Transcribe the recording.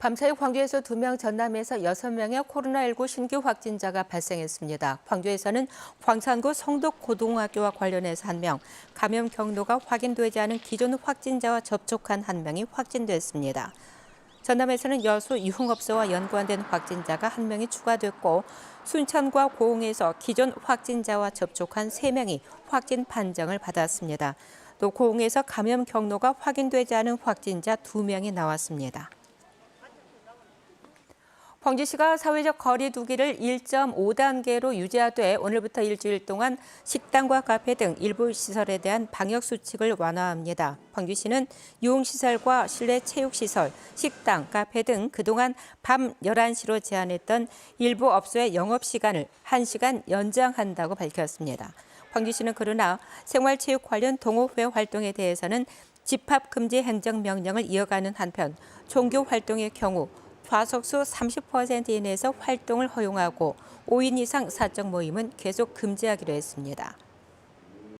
밤사이 광주에서 2명, 전남에서 6명의 코로나19 신규 확진자가 발생했습니다. 광주에서는 광산구 성덕고등학교와 관련해서 1명, 감염 경로가 확인되지 않은 기존 확진자와 접촉한 1명이 확진됐습니다. 전남에서는 여수 유흥업소와 연관된 확진자가 1명이 추가됐고 순천과 고흥에서 기존 확진자와 접촉한 3명이 확진 판정을 받았습니다. 또 고흥에서 감염 경로가 확인되지 않은 확진자 2명이 나왔습니다. 광주시가 사회적 거리 두기를 1.5단계로 유지하되 오늘부터 일주일 동안 식당과 카페 등 일부 시설에 대한 방역 수칙을 완화합니다. 광주시는 유흥시설과 실내 체육시설, 식당, 카페 등 그동안 밤 11시로 제한했던 일부 업소의 영업시간을 1시간 연장한다고 밝혔습니다. 광주시는 그러나 생활체육 관련 동호회 활동에 대해서는 집합 금지 행정명령을 이어가는 한편 종교 활동의 경우 좌석수 30% 이내에서 활동을 허용하고 5인 이상 사적 모임은 계속 금지하기로 했습니다.